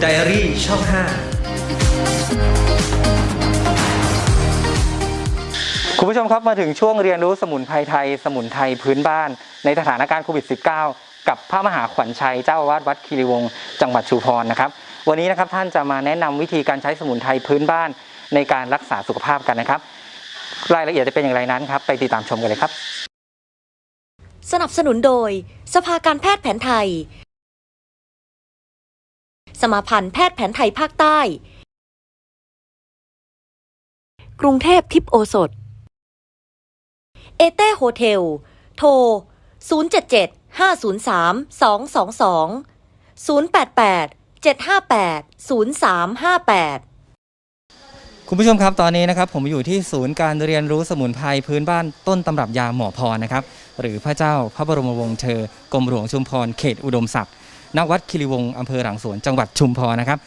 ไดอารี่ช่อง 5 คุณผู้ชมครับมาถึงช่วงเรียนรู้สมุนไพรไทย สมุนไพรพื้นบ้าน ในสถานการณ์โควิด -19 กับพระมหาขวัญชัยเจ้าอาวาสวัดคีรีวงศ์จังหวัดชูพรนะครับ วันนี้นะครับท่านจะมาแนะนำวิธีการใช้สมุนไพรพื้นบ้านในการรักษาสุขภาพกันนะครับ รายละเอียดจะเป็นอย่างไรนั้นครับ ไปติดตามชมกันเลยครับ สนับสนุนโดย สภาการแพทย์แผนไทย สมาพันธ์แพทย์แผนไทยภาคใต้ กรุงเทพทิพโอสถ เอเต้โฮเทล โทร 077 503 222 088 758 0358คุณผู้ชมครับตอนนี้นะครับผมอยู่ที่ศูนย์การเรียนรู้สมุนไพรพื้นบ้านต้นตำรับยาหมอพรนะครับหรือพระเจ้าพระบรมวงศ์เธอกรมหลวงชุมพรเขตอุดมศักดิ์ ณวัดคิริวงศ์อำเภอหลังสวนจังหวัดชุมพรนะครับ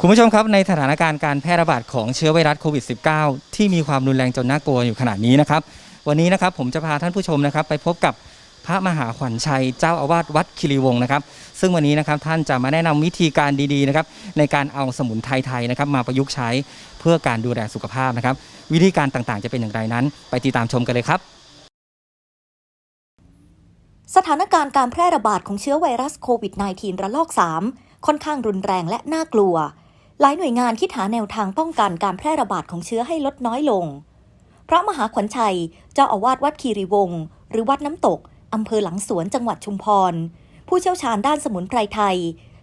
คุณผู้ชมครับในสถานการณ์การแพร่ระบาดของเชื้อไวรัสโควิด -19 ที่มีความรุนแรงจนน่ากลัวอยู่ขนาดนี้นะครับ วันนี้นะครับผมจะพาท่านผู้ชมนะครับ ไปพบกับพระมหาขวัญชัยเจ้าอาวาสวัดคิริวงศ์นะครับ ซึ่งวันนี้นะครับท่านจะมาแนะนำวิธีการดีๆนะครับในการเอาสมุนไพรไทยนะครับมาประยุกต์ใช้เพื่อการดูแลสุขภาพนะครับ วิธีการต่างๆ จะเป็นอย่างไรนั้น ไปติดตามชมกันเลยครับ สถานการณ์การแพร่ระบาดของเชื้อไวรัสโควิด -19 ระลอก 3 ค่อนข้างรุนแรงและน่ากลัว หลายหน่วยงานคิดหาแนวทางป้องกันการแพร่ระบาดของเชื้อให้ลดน้อยลง พระมหาขวัญชัย เจ้าอาวาสวัดคีรีวงศ์หรือวัดน้ำตกอำเภอหลังสวนจังหวัดชุมพร ผู้เชี่ยวชาญด้านสมุนไพรไทย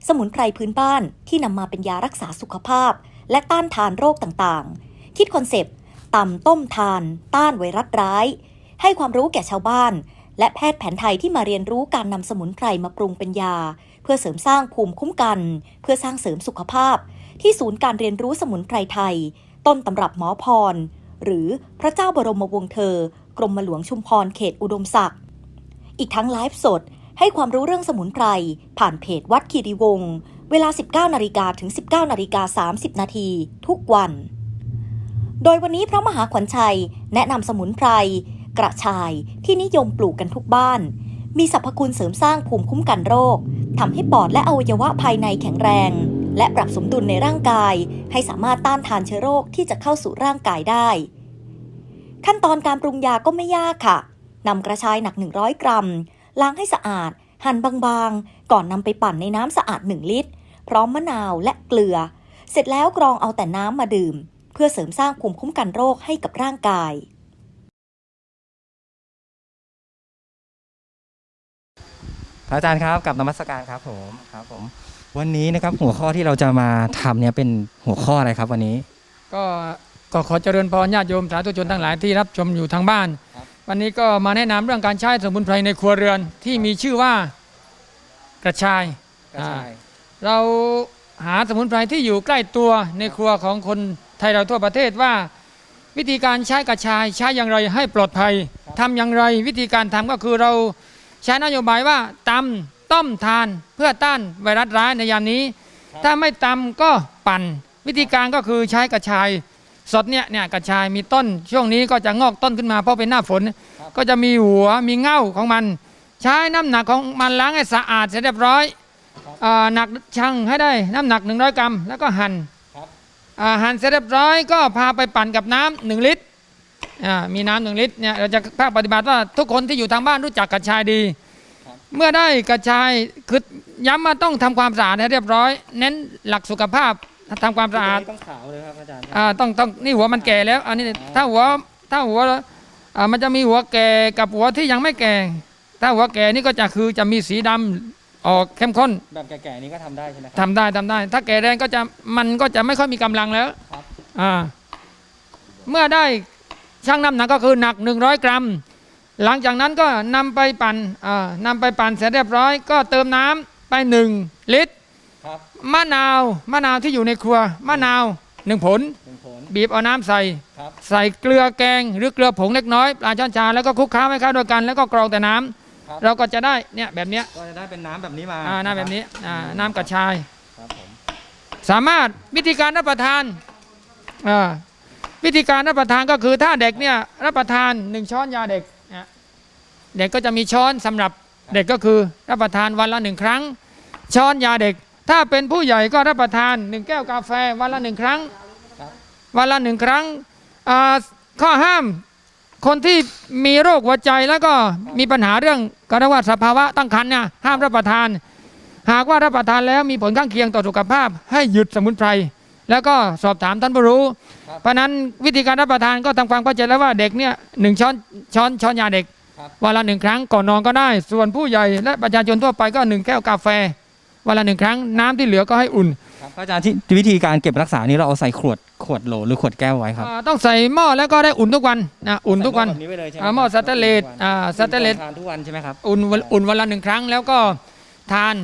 สมุนไพรพื้นบ้านที่นำมาเป็นยารักษาสุขภาพ และต้านทานโรคต่างๆ คิดคอนเซปต์ต่ำต้มทาน ต้านไวรัสร้าย ให้ความรู้แก่ชาวบ้าน และแพทย์แผนไทยที่มาเรียนรู้การนำสมุนไพรมาปรุงเป็นยา เพื่อเสริมสร้างภูมิคุ้มกัน เพื่อสร้างเสริมสุขภาพ ที่ศูนย์การเรียนรู้สมุนไพรไทย ต้นตำรับหมอพร หรือพระเจ้าบรมวงศ์เธอ กรมหลวงชุมพรเขตอุดมศักดิ์อีกทั้งไลฟ์สด ให้ความรู้เรื่องสมุนไพร ผ่านเพจวัดคีรีวงศ์เวลา 19นาฬิกาถึง 19นาฬิกา30นาทีทุกวัน โดยวันนี้พระมหาขวัญชัย แนะนำสมุนไพร กระชายที่นิยมปลูกกันทุกบ้าน มีสรรพคุณเสริมสร้างภูมิคุ้มกันโรคทำให้ปอดและอวัยวะภายในแข็งแรง และปรับสมดุลในร่างกาย ให้สามารถต้านทานเชื้อโรคที่จะเข้าสู่ร่างกายได้ ขั้นตอนการปรุงยาก็ไม่ยากค่ะนำกระชายหนัก 100 กรัม ล้างให้สะอาด หั่นบางๆ ก่อนนำไปปั่นในน้ำสะอาด 1 ลิตร พร้อมมะนาวและเกลือ เสร็จแล้วกรองเอาแต่น้ำมาดื่ม เพื่อเสริมสร้างภูมิคุ้มกันโรคให้กับร่างกาย พระอาจารย์ครับกับนมัสการครับผมครับผม วันนี้นะครับหัวข้อที่เราจะมาทำเนี่ยเป็นหัวข้ออะไรครับวันนี้ ก็ก็ขอเจริญพรญาติโยมสาธุชนทั้งหลายที่รับชมอยู่ทางบ้านครับวันนี้ก็มาแนะนำเรื่องการใช้สมุนไพรในครัวเรือนที่มีชื่อว่ากระชายกระชาย เราหาสมุนไพรที่อยู่ใกล้ตัวในครัวของคนไทยเราทั่วประเทศว่า วิธีการใช้กระชายใช้อย่างไรให้ปลอดภัยทำอย่างไร วิธีการทำก็คือเรา ใช้นโยบายว่าตำต้มทานเพื่อต้านไวรัสร้ายในยามนี้ ถ้าไม่ตำก็ปั่น วิธีการก็คือใช้กระชายสดเนี่ยเนี่ยกระชายมีต้น ช่วงนี้ก็จะงอกต้นขึ้นมาเพราะเป็นหน้าฝน ก็จะมีหัวมีเง่าของมัน ใช้น้ำหนักของมันล้างให้สะอาดเสร็จเรียบร้อยอ่าหนักชั่งให้ได้น้ำหนัก 100 กรัม แล้วก็หัน่นครับอ่าหั่นเสร็จเรียบร้อยก็พาไปปั่นกับน้ำหนึ่งลิตรอ่า มีน้ำหนึ่งลิตรเนี่ยเราจะภาคปฏิบัติว่าทุกคนที่อยู่ทางบ้านรู้จักกระชายดี เมื่อได้กระชายคือย้ำว่าต้องทำความสะอาดให้เรียบร้อย เน้นหลักสุขภาพทำความสะอาดต้องขาวเลยครับอาจารย์อ่าต้องต้องนี่หัวมันแก่แล้ว อันนี้ถ้าหัวถ้าหัวอ่ามันจะมีหัวแก่กับหัวที่ยังไม่แก่ ถ้าหัวแก่นี่ก็จะคือจะมีสีดำออกเข้มข้น แบบแก่ๆนี้ก็ทำได้ใช่ไหมคทำรับได้ทำได้ ถ้าแก่แรงก็จะมันก็จะไม่ค่อยมีกำลังแล้วครับอ่าเมื่อได้ ช่างน้ำหนักก็คือหนัก 100 กรัม หลังจากนั้นก็นำไปปั่นอ่านำไปปั่นเสร็จเรียบร้อย ก็เติมน้ำไป 1 ลิตรครับมะนาวมะนาวที่อยู่ในครัวมะนาวหนึ่งผลเป็นผลบีบเอาน้ำใส่ครับใส่เกลือแกงหรือเกลือผงเล็กน้อยปลาช้อนชาแล้วก็คลุกเคล้าให้เข้าด้วยกันแล้วก็กรองแต่น้ำครับเราก็จะได้เนี่ยแบบเนี้ยก็จะได้เป็นน้ำแบบนี้มาอ่าน้ำแบบนี้อ่าน้ำกระชายครับผมสามารถวิธีการรับประทานอ่า วิธีการรับประทานก็คือถ้าเด็กเนี่ยรับประทานหนึ่งช้อนยาเด็กเด็กก็จะมีช้อนสำหรับเด็กก็คือรับประทานวันละหนึ่งครั้ง ช้อนยาเด็ก ถ้าเป็นผู้ใหญ่ก็รับประทานหนึ่งแก้วกาแฟวันละหนึ่งครั้งวันละหนึ่งครั้งข้อห้ามคนที่มีโรคหัวใจแล้วก็มีปัญหาเรื่องกระว่าสภาวะตั้งครรภ์เนี่ยห้ามรับประทาน หากว่ารับประทานแล้วมีผลข้างเคียงต่อสุขภาพ ให้หยุดสมุนไพร แล้วก็สอบถามท่านผู้รู้ เพราะฉะนั้นวิธีการรับประทานก็ทำความเข้าใจแล้วว่าเด็กเนี่ยหนึ่งช้อนช้อนช้อนยาเด็กครับวันละหนึ่งครั้งก่อนนอนก็ได้ ส่วนผู้ใหญ่และประชาชนทั่วไปก็หนึ่งแก้วกาแฟวันละหนึ่งครั้งน้ำที่เหลือก็ให้อุ่นครับพระอาจารย์ที่วิธีการเก็บรักษานี่เราเอาใส่ขวดขวดโหลหรือขวดแก้วไว้ครับอ่าต้องใส่หม้อแล้วก็ได้อุ่นทุกวันนะอุ่นทุกวันใส่หม้อแบบนี้ไว้เลยใช่ไหมอ่าหม้อครับสแตนเลสอ่าสแตนเลสทานทุกวันใช่ไหมครับอุ่นวันอุ่นวันละหนึ่งครั้งแล้วก็ทาน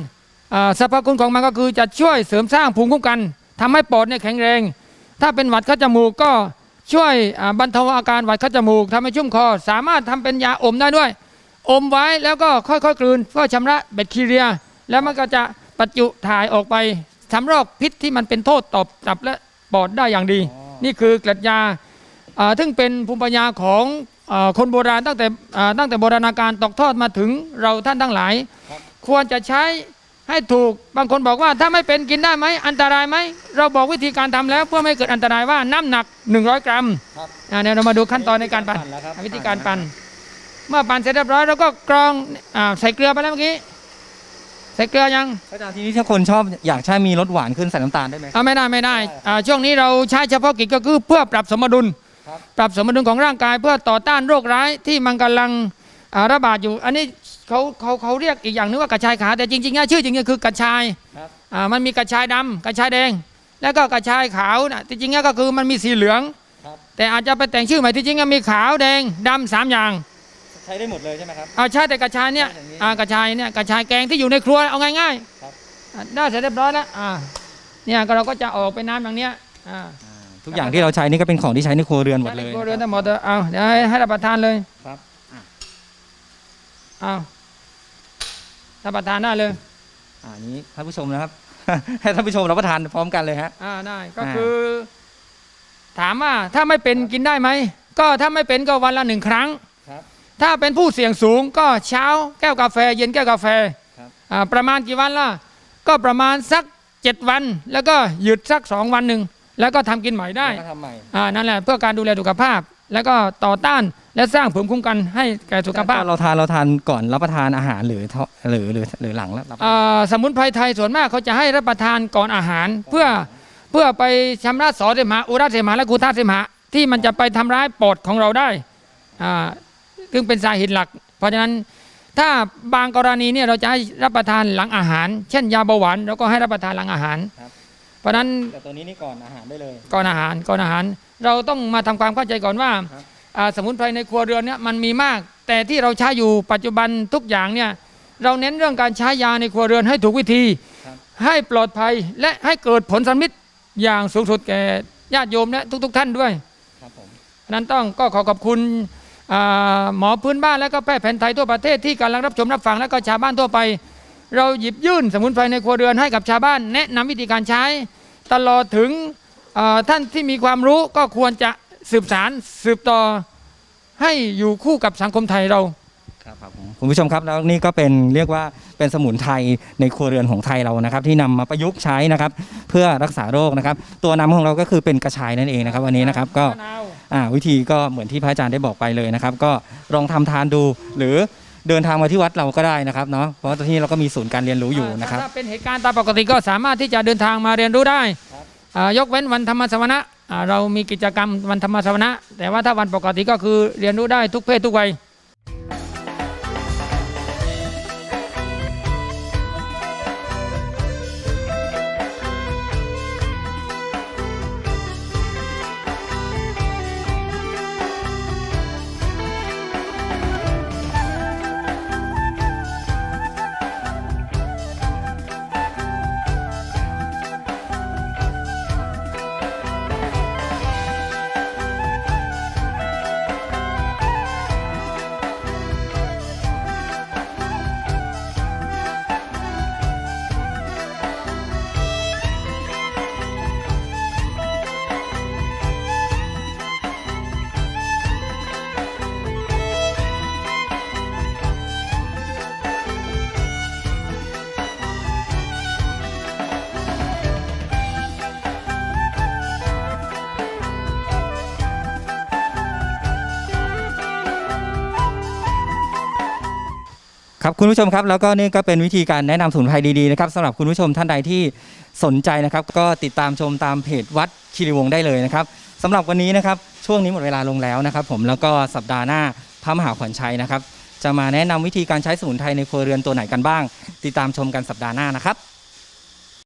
อ่าสรรพคุณของมันก็คือจะช่วยเสริมสร้างภูมิคุ้มกัน ทำให้ปอดเนี่ยแข็งแรง ถ้าเป็นหวัดเข้าจมูกก็ช่วยบรรเทาอาการหวัดเข้าจมูกทำให้ชุ่มคอ สามารถทำเป็นยาอมได้ด้วย อมไว้แล้วก็ค่อยๆกลืนเพื่อชำระแบคทีเรีย แล้วมันก็จะปัจจุถ่ายออกไปสำรอกพิษที่มันเป็นโทษต่อตับและปอดได้อย่างดี นี่คือกล็ดยาซึ่งเป็นภูมิปัญญาของอคนโบราณตั้งแต่ตั้งแต่โบราณกาลตกทอดมาถึงเราท่านทั้งหลาย ควรจะใช้ ให้ถูกบางคนบอกว่าถ้าไม่เป็นกินได้ไหมอันตรายไหมเราบอกวิธีการทำแล้วเพื่อไม่ให้เกิดอันตรายว่าน้ำหนัก 100 กรัมครับอ่าเนี่ยเรามาดูขั้นตอนในการปั่นแล้วครับวิธีการปั่นเมื่อปั่นเสร็จเรียบร้อยเราก็กรองอ่าใส่เกลือไปแล้วเมื่อกี้ใส่เกลือยังพระอาจารย์ทีนี้ถ้าคนชอบอยากใช้มีรสหวานขึ้นใส่น้ำตาลได้ไหมอ่าไม่ได้ไม่ได้อ่าช่วงนี้เราใช้เฉพาะกิจก็คือเพื่อปรับสมดุลครับปรับสมดุลของร่างกายเพื่อต่อต้านโรคร้ายที่มันกำลังอ่าระบาดอยู่ อันนี้ เขาเขาเขาเรียกอีกอย่างนึงว่ากระชายขาวแต่จริงๆแล้วชื่อจริงๆคือกระชายครับอ่ามันมีกระชายดำกระชายแดง แล้วก็กระชายขาวนะที่จริงแล้วก็คือมันมีสีเหลืองครับแต่อาจจะไปแต่งชื่อใหม่ที่จริงก็มีขาวแดงดำสามอย่างใช้ได้หมดเลยใช่ไหมครับเอาใช่แต่กระชายเนี่ยใช่อย่างนี้อ่ากระชายเนี่ยกระชายแกงที่อยู่ในครัวเอาง่ายครับๆอ่าได้เสร็จเรียบร้อยแล้วอ่าเนี่ยก็เราก็จะออกไปน้ำอย่างเนี้ยอ่าทุกอย่างที่เราใช้นี่ก็เป็นของที่ใช้ในครัวเรือนหมดเลยใช้ในครัวเรือนทั้งหมดเลยเอาเดี๋ยวให้ให้รับประทานเลยครับเอา รับประทานได้เลยอ่านี้ท่านผู้ชมนะครับ ให้ท่านผู้ชมรับประทานพร้อมกันเลยฮะอ่าได้ก็อ่าคือ ถามว่าถ้าไม่เป็นกินได้ไหมก็ถ้าไม่เป็นก็วันละหนึ่งครั้งครับถ้าเป็นผู้เสี่ยงสูงก็เช้าแก้วกาแฟ เย็นแก้วกาแฟครับอ่าประมาณกี่วันล่ะ ก็ประมาณสักเจ็ดวัน แล้วก็หยุดสักสองวันหนึ่งแล้วก็ทำกินใหม่ได้แล้วก็ทำใหม่อ่านั่นแหละเพื่อการดูแลสุขภาพ แล้วก็ต่อต้าน และสร้างภูมิคุ้มกันให้แก่สุขภาพ เราทานเราทานก่อนรับประทานอาหารหรือเท่าหรือหรือหรือหลังแล้วรับประทานอ่าสมุนไพรไทยส่วนมากเขาจะให้รับประทานก่อนอาหาร เพื่อเพื่อไปชำระสอเสมหะอุระเสมหะและกูธาเสมหะที่มันจะไปทำร้ายปอดของเราได้อ่าซึ่งเป็นสาเหตุหลัก เพราะฉะนั้นถ้าบางกรณีเนี่ยเราจะให้รับประทานหลังอาหาร เช่นยาเบาหวานเราก็ให้รับประทานหลังอาหาร เพราะฉะนั้นแต่ตัวนี้นี่ก่อนอาหารได้เลย ก่อนอาหารก่อนอาหาร เราต้องมาทำความเข้าใจก่อนว่าครับอ่า สมุนไพรในครัวเรือนเนี่ยมันมีมาก แต่ที่เราใช้อยู่ปัจจุบันทุกอย่างเนี่ยเราเน้นเรื่องการใช้ยาในครัวเรือนให้ถูกวิธีครับให้ปลอดภัยและให้เกิดผลสำลิดอย่างสูงสุดแก่ญาติโยมและทุก ๆ ท่านด้วยครับผมนั้นต้องก็ขอขอบคุณอ่าหมอพื้นบ้านและก็แพทย์แผนไทยทั่วประเทศที่กำลังรับชมรับฟังและก็ชาวบ้านทั่วไป เราหยิบยื่นสมุนไพรในครัวเรือนให้กับชาวบ้าน แนะนำวิธีการใช้ ตลอดถึงเอ่อท่านที่มีความรู้ก็ควรจะ สืบสารสืบต่อให้อยู่คู่กับสังคมไทยเราครับครับผมคุณผู้ชมครับแล้วนี่ก็เป็นเรียกว่าเป็นสมุนไพรในครัวเรือนของไทยเรานะครับ ที่นำมาประยุกต์ใช้นะครับ เพื่อรักษาโรคนะครับ ตัวนำของเราก็คือเป็นกระชายนั่นเองนะครับ วันนี้นะครับก็มะนาวอ่าวิธีก็เหมือนที่พระอาจารย์ได้บอกไปเลยนะครับ ก็ลองทำทานดูหรือเดินทางมาที่วัดเราก็ได้นะครับเนาะเพราะว่าที่นี่เราก็มีศูนย์การเรียนรู้อยู่นะครับถ้าเป็นเหตุการณ์ตามปกติก็สามารถที่จะเดินทางมาเรียนรู้ได้ครับอ่ายกเว้นวันธรรมสวนะอ่า เรามีกิจกรรมวันธรรมสวนะ แต่ว่าถ้าวันปกติก็คือเรียนรู้ได้ทุกเพศทุกวัย ครับคุณผู้ชมครับแล้วก็นี่ก็เป็นวิธีการแนะนำสมุนไพรดีๆนะครับสำหรับคุณผู้ชมท่านใดที่สนใจนะครับ ก็ติดตามชมตามเพจวัดคีรีวงศ์ได้เลยนะครับสำหรับวันนี้นะครับช่วงนี้หมดเวลาลงแล้วนะครับ ผมแล้วก็สัปดาห์หน้าพระมหาขวัญชัยนะครับ จะมาแนะนำวิธีการใช้สมุนไพรในครัวเรือนตัวไหนกันบ้าง ติดตามชมกันสัปดาห์หน้านะครับ